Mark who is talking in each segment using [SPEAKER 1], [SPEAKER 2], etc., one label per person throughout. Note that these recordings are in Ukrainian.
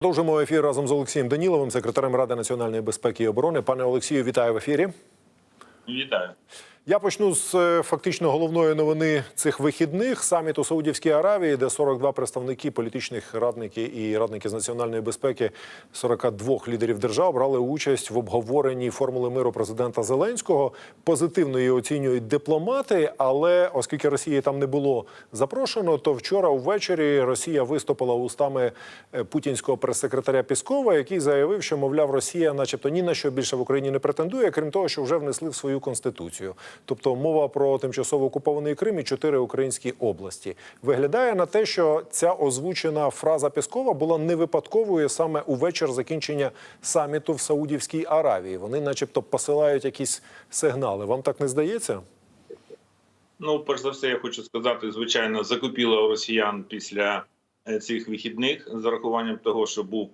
[SPEAKER 1] Продовжимо ефір разом з Олексієм Даніловим, секретарем Ради національної безпеки і оборони. Пане Олексію, вітаю в ефірі.
[SPEAKER 2] Вітаю.
[SPEAKER 1] Я почну з е, фактично головної новини цих вихідних саміту Саудівській Аравії, де 42 представники політичних радники і радники з національної безпеки 42 лідерів держав брали участь в обговоренні формули миру президента Зеленського. Позитивно її оцінюють дипломати, але оскільки Росії там не було запрошено, то вчора ввечері Росія виступила устами е, путінського прес-секретаря Піскова, який заявив, що мовляв Росія, начебто, ні на що більше в Україні не претендує, крім того, що вже внесли в свою конституцію. Тобто мова про тимчасово окупований Крим і чотири українські області. Виглядає на те, що ця озвучена фраза Піскова була не випадковою саме у вечір закінчення саміту в Саудівській Аравії. Вони, начебто, посилають якісь сигнали. Вам так не здається?
[SPEAKER 2] Ну, перш за все, я хочу сказати, звичайно, закупіла росіян після е, цих вихідних з урахуванням того, що був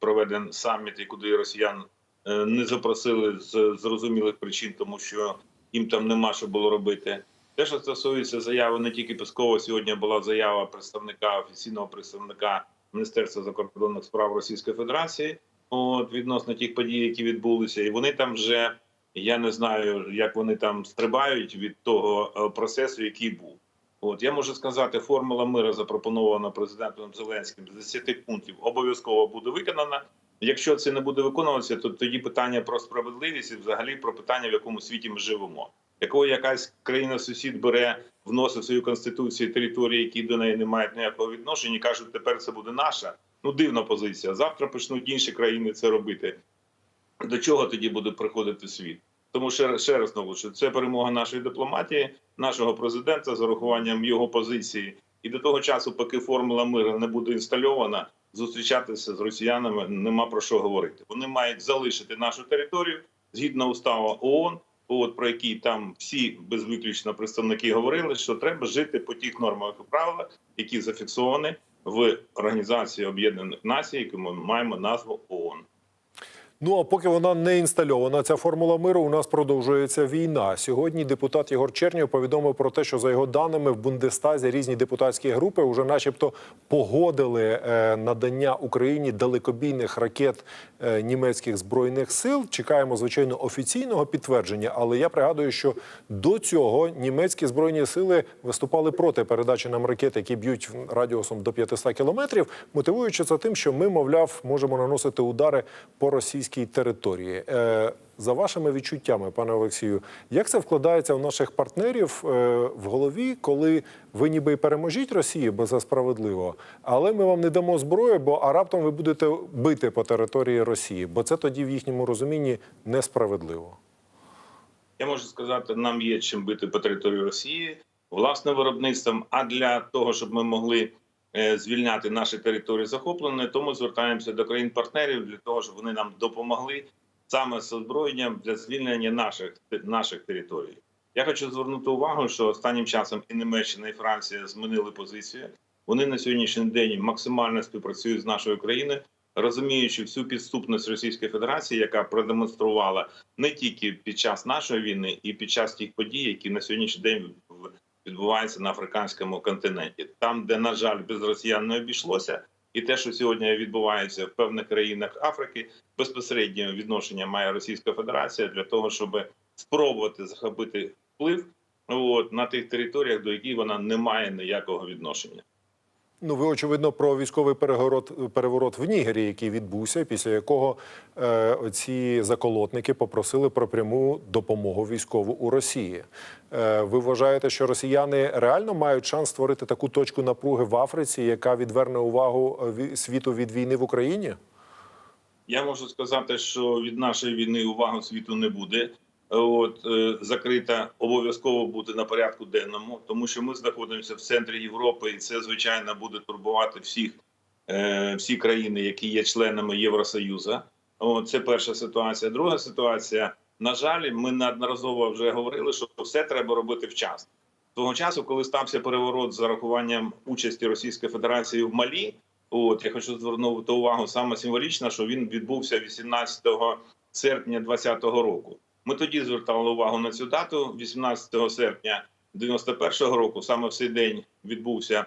[SPEAKER 2] проведен саміт, і куди росіян е, не запросили з зрозумілих причин, тому що їм там нема що було робити. Те, що стосується заяви не тільки Пескова, сьогодні була заява представника офіційного представника Міністерства закордонних справ Російської Федерації. От відносно тих подій, які відбулися, і вони там вже я не знаю, як вони там стрибають від того е, процесу, який був. От я можу сказати, формула миру запропонована президентом Зеленським з 10 пунктів обов'язково буде виконана. Якщо це не буде виконуватися, то тоді питання про справедливість і взагалі про питання, в якому світі ми живемо. Якого якась країна сусід бере, вносить свою конституцію території, які до неї не мають ніякого відношення, і кажуть, тепер це буде наша. Ну дивна позиція. Завтра почнуть інші країни це робити. До чого тоді буде приходити світ? Тому ще, ще раз наголошую, це перемога нашої дипломатії, нашого президента з урахуванням його позиції. І до того часу, поки формула миру не буде інстальована, зустрічатися з росіянами нема про що говорити. Вони мають залишити нашу територію згідно устава ООН, от про який там всі без виключно представники говорили, що треба жити по тих нормах і правилах, які зафіксовані в Організації Об'єднаних Націй, яку ми маємо назву ООН.
[SPEAKER 1] Ну а поки вона не інстальована, ця формула миру у нас продовжується війна. Сьогодні депутат Єгор Чернєв повідомив про те, що за його даними в Бундестазі різні депутатські групи вже, начебто, погодили е, надання Україні далекобійних ракет е, німецьких збройних сил. Чекаємо звичайно офіційного підтвердження, але я пригадую, що до цього німецькі збройні сили виступали проти передачі нам ракет, які б'ють радіусом до 500 кілометрів, мотивуючи це тим, що ми, мовляв, можемо наносити удари по російській території. Е, за вашими відчуттями, пане Олексію, як це вкладається у наших партнерів е, в голові, коли ви ніби переможіть Росію, бо це справедливо, але ми вам не дамо зброю, бо а раптом ви будете бити по території Росії, бо це тоді в їхньому розумінні несправедливо.
[SPEAKER 2] Я можу сказати, нам є чим бити по території Росії власним виробництвом. А для того, щоб ми могли звільняти наші території захоплені, то ми звертаємося до країн-партнерів для того, щоб вони нам допомогли саме з озброєнням для звільнення наших наших територій. Я хочу звернути увагу, що останнім часом і Німеччина, і Франція змінили позицію. Вони на сьогоднішній день максимально співпрацюють з нашою країною, розуміючи всю підступність Російської Федерації, яка продемонструвала не тільки під час нашої війни, і під час тих подій, які на сьогоднішній день відбуваються на африканському континенті, там, де на жаль, без росіян не обійшлося. І те, що сьогодні відбувається в певних країнах Африки, безпосереднє відношення має Російська Федерація для того, щоб спробувати захопити вплив от, на тих територіях, до яких вона не має ніякого відношення.
[SPEAKER 1] Ну, ви очевидно про військовий переворот, переворот в Нігері, який відбувся, після якого е, ці заколотники попросили про пряму допомогу військову у Росії. Е, ви вважаєте, що росіяни реально мають шанс створити таку точку напруги в Африці, яка відверне увагу е, світу від війни в Україні?
[SPEAKER 2] Я можу сказати, що від нашої війни увагу світу не буде. От е, закрита обов'язково бути на порядку денному, тому що ми знаходимося в центрі Європи, і це звичайно буде турбувати всіх е, всі країни, які є членами Євросоюзу. От це перша ситуація. Друга ситуація. На жаль, ми неодноразово вже говорили, що все треба робити вчасно. Того часу, коли стався переворот з зарахуванням участі Російської Федерації в Малі, от я хочу звернути увагу саме символічно, що він відбувся 18 серпня 2020 року. Ми тоді звертали увагу на цю дату. 18 серпня 91-го року, саме в цей день відбувся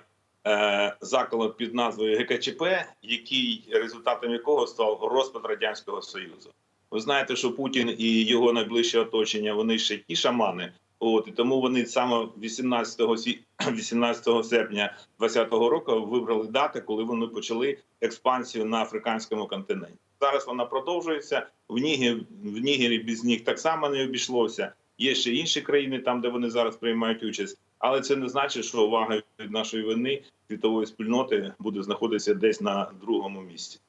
[SPEAKER 2] е, заколот під назвою ГКЧП, який результатом якого став розпад радянського союзу. Ви знаєте, що Путін і його найближче оточення вони ще ті шамани. От і тому вони саме 18, сі- 18 серпня 2020 року вибрали дати, коли вони почали експансію на африканському континенті. Зараз вона продовжується. В Нігері, в Нігері без них так само не обійшлося. Є ще інші країни, там де вони зараз приймають участь, але це не значить, що увага від нашої вини світової спільноти буде знаходитися десь на другому місці.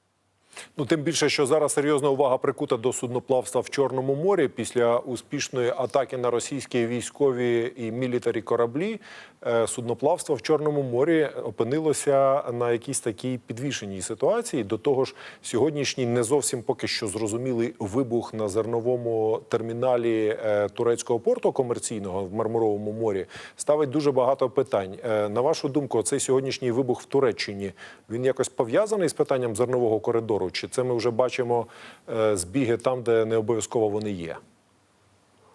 [SPEAKER 1] Ну, тим більше, що зараз серйозна увага прикута до судноплавства в Чорному морі після успішної атаки на російські військові і мілітарі кораблі. е, Судноплавство в Чорному морі опинилося на якійсь такій підвішеній ситуації. До того ж, сьогоднішній не зовсім поки що зрозумілий вибух на зерновому терміналі е, турецького порту комерційного в Мармуровому морі ставить дуже багато питань. Е, На вашу думку, цей сьогоднішній вибух в Туреччині він якось пов'язаний з питанням зернового коридору? Чи це ми вже бачимо е, збіги там, де не обов'язково вони є?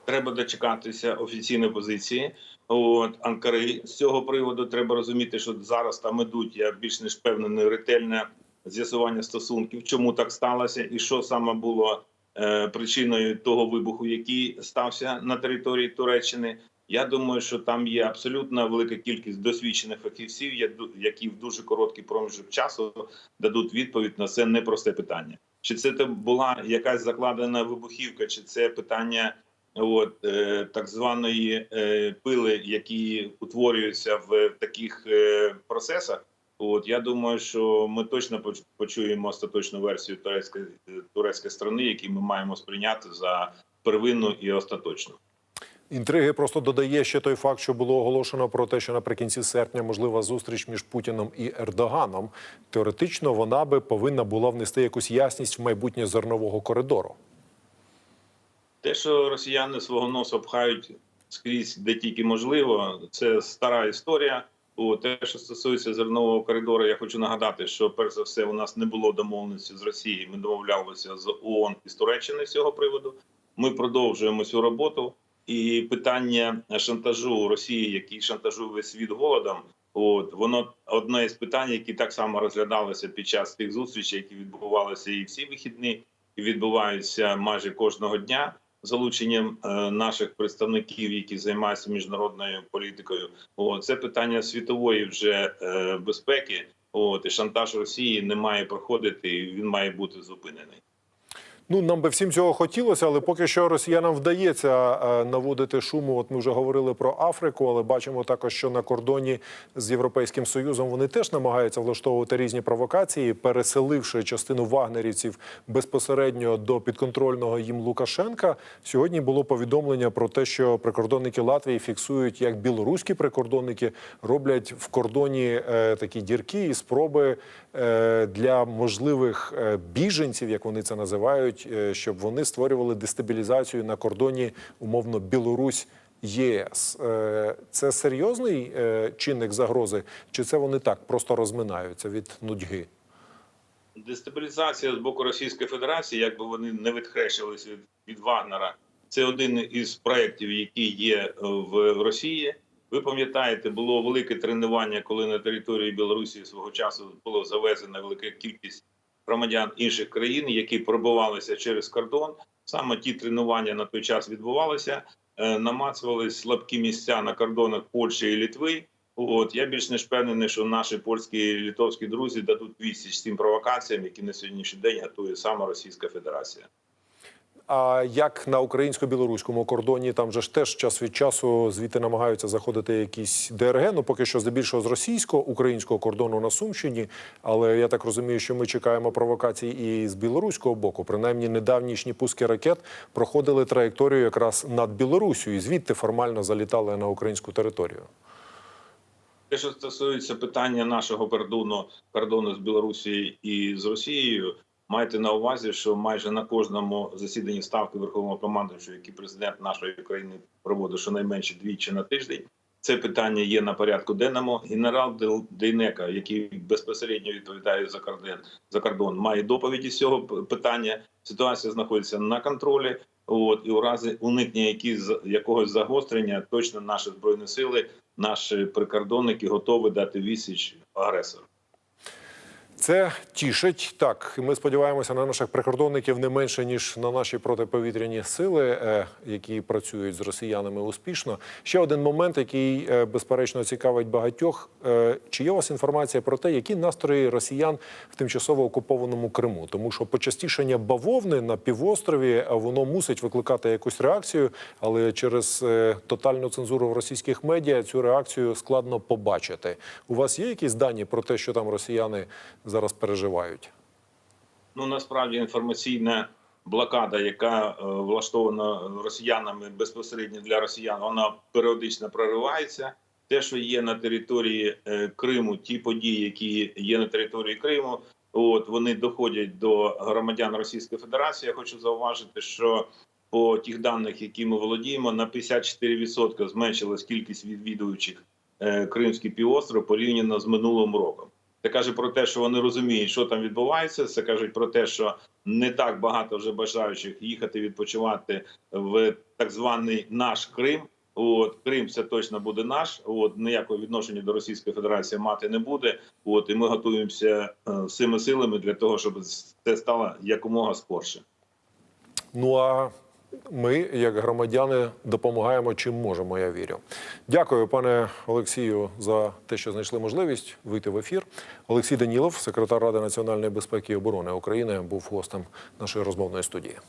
[SPEAKER 2] Треба дочекатися офіційної позиції. От Анкари з цього приводу треба розуміти, що зараз там ідуть. Я більш ніж впевнений, ретельне з'ясування стосунків, чому так сталося, і що саме було е, причиною того вибуху, який стався на території Туреччини. Я думаю, що там є абсолютно велика кількість досвідчених фахівців, які в дуже короткий проміжок часу дадуть відповідь на це непросте питання. Чи це була якась закладена вибухівка, чи це питання от е, так званої е, пили, які утворюються в таких е, процесах? От я думаю, що ми точно поч- почуємо остаточну версію турецької турецької сторони, які ми маємо сприйняти за первинну і остаточну.
[SPEAKER 1] Інтриги просто додає ще той факт, що було оголошено про те, що наприкінці серпня можлива зустріч між Путіном і Ердоганом. Теоретично вона би повинна була внести якусь ясність в майбутнє зернового коридору.
[SPEAKER 2] Те, що росіяни свого носа пхають скрізь, де тільки можливо, це стара історія. О, те, що стосується зернового коридору, я хочу нагадати, що перш за все у нас не було домовленості з Росією. Ми домовлялися з ООН і з Туреччини з цього приводу. Ми продовжуємо цю роботу. І питання шантажу Росії, який шантажує весь світ голодом. От воно одне із питань, які так само розглядалися під час тих зустрічей, які відбувалися і всі вихідні, і відбуваються майже кожного дня залученням е, наших представників, які займаються міжнародною політикою. О, це питання світової вже е, безпеки. От і шантаж Росії не має проходити, він має бути зупинений.
[SPEAKER 1] Ну, нам би всім цього хотілося, але поки що росіянам вдається е, наводити шуму. От ми вже говорили про Африку, але бачимо також, що на кордоні з Європейським Союзом вони теж намагаються влаштовувати різні провокації, переселивши частину вагнерівців безпосередньо до підконтрольного їм Лукашенка. Сьогодні було повідомлення про те, що прикордонники Латвії фіксують, як білоруські прикордонники роблять в кордоні е, такі дірки і спроби е, для можливих е, біженців, як вони це називають, е, щоб вони створювали дестабілізацію на кордоні умовно Білорусь. ЄС Е, це серйозний е, чинник загрози, чи це вони так просто розминаються від нудьги?
[SPEAKER 2] Дестабілізація з боку Російської Федерації, якби вони не відхрещувалися від, Вагнера, це один із проєктів, які є в Росії. Ви пам'ятаєте, було велике тренування, коли на території Білорусі свого часу було завезена велика кількість громадян інших країн, які пробувалися через кордон. Саме ті тренування на той час відбувалися, е, намацувались слабкі місця на кордонах Польщі і Літви. От я більш не впевнений, що наші польські і литовські друзі дадуть відсіч цим провокаціям, які на сьогоднішній день готує сама Російська Федерація.
[SPEAKER 1] А як на українсько-білоруському кордоні, там же ж теж час від часу звідти намагаються заходити якісь ДРГ. Ну поки що здебільшого з російсько-українського кордону на Сумщині. Але я так розумію, що ми чекаємо провокацій і з білоруського боку. Принаймні, недавнішні пуски ракет проходили траєкторію якраз над Білорусю, і звідти формально залітали на українську територію.
[SPEAKER 2] Те, що стосується питання нашого кордону, кордону з Білорусією і з Росією, майте на увазі, що майже на кожному засіданні ставки Верховного командуючого, який президент нашої країни проводить щонайменше двічі на тиждень. Це питання є на порядку денному. Генерал Дейнека, який безпосередньо відповідає за кордон, за кордон, має доповіді з цього питання. Ситуація знаходиться на контролі. От і у разі уникнення які, якогось загострення, точно наші збройні сили наші прикордонники готові дати відсіч агресору.
[SPEAKER 1] Це тішить так. Ми сподіваємося на наших прикордонників не менше ніж на наші протиповітряні сили, е, які працюють з росіянами успішно. Ще один момент, який е, безперечно цікавить багатьох. Е, Чи є у вас інформація про те, які настрої росіян в тимчасово окупованому Криму? Тому що почастішання бавовни на півострові воно мусить викликати якусь реакцію, але через тотальну цензуру в російських медіа цю реакцію складно побачити. У вас є якісь дані про те, що там росіяни зараз переживають?
[SPEAKER 2] Ну насправді інформаційна блокада, яка е, влаштована росіянами безпосередньо для росіян, вона періодично проривається. Те, що є на території е, Криму, ті події, які є на території Криму, от вони доходять до громадян Російської Федерації. Я хочу зауважити, що по тих даних, які ми володіємо, на 54% зменшилась кількість відвідувачів е, Кримський півостров порівняно з минулим роком. Це каже про те, що вони розуміють, що там відбувається. Це кажуть про те, що не так багато вже бажаючих їхати відпочивати в так званий наш Крим. От Крим це точно буде наш. От ніякого відношення до Російської Федерації мати не буде. От і ми готуємося е, всіми силами для того, щоб це стало якомога скорше.
[SPEAKER 1] Ну а ми, як громадяни, допомагаємо чим можемо. Я вірю. Дякую, пане Олексію, за те, що знайшли можливість вийти в ефір. Олексій Данілов, секретар Ради національної безпеки і оборони України, був гостем нашої розмовної студії.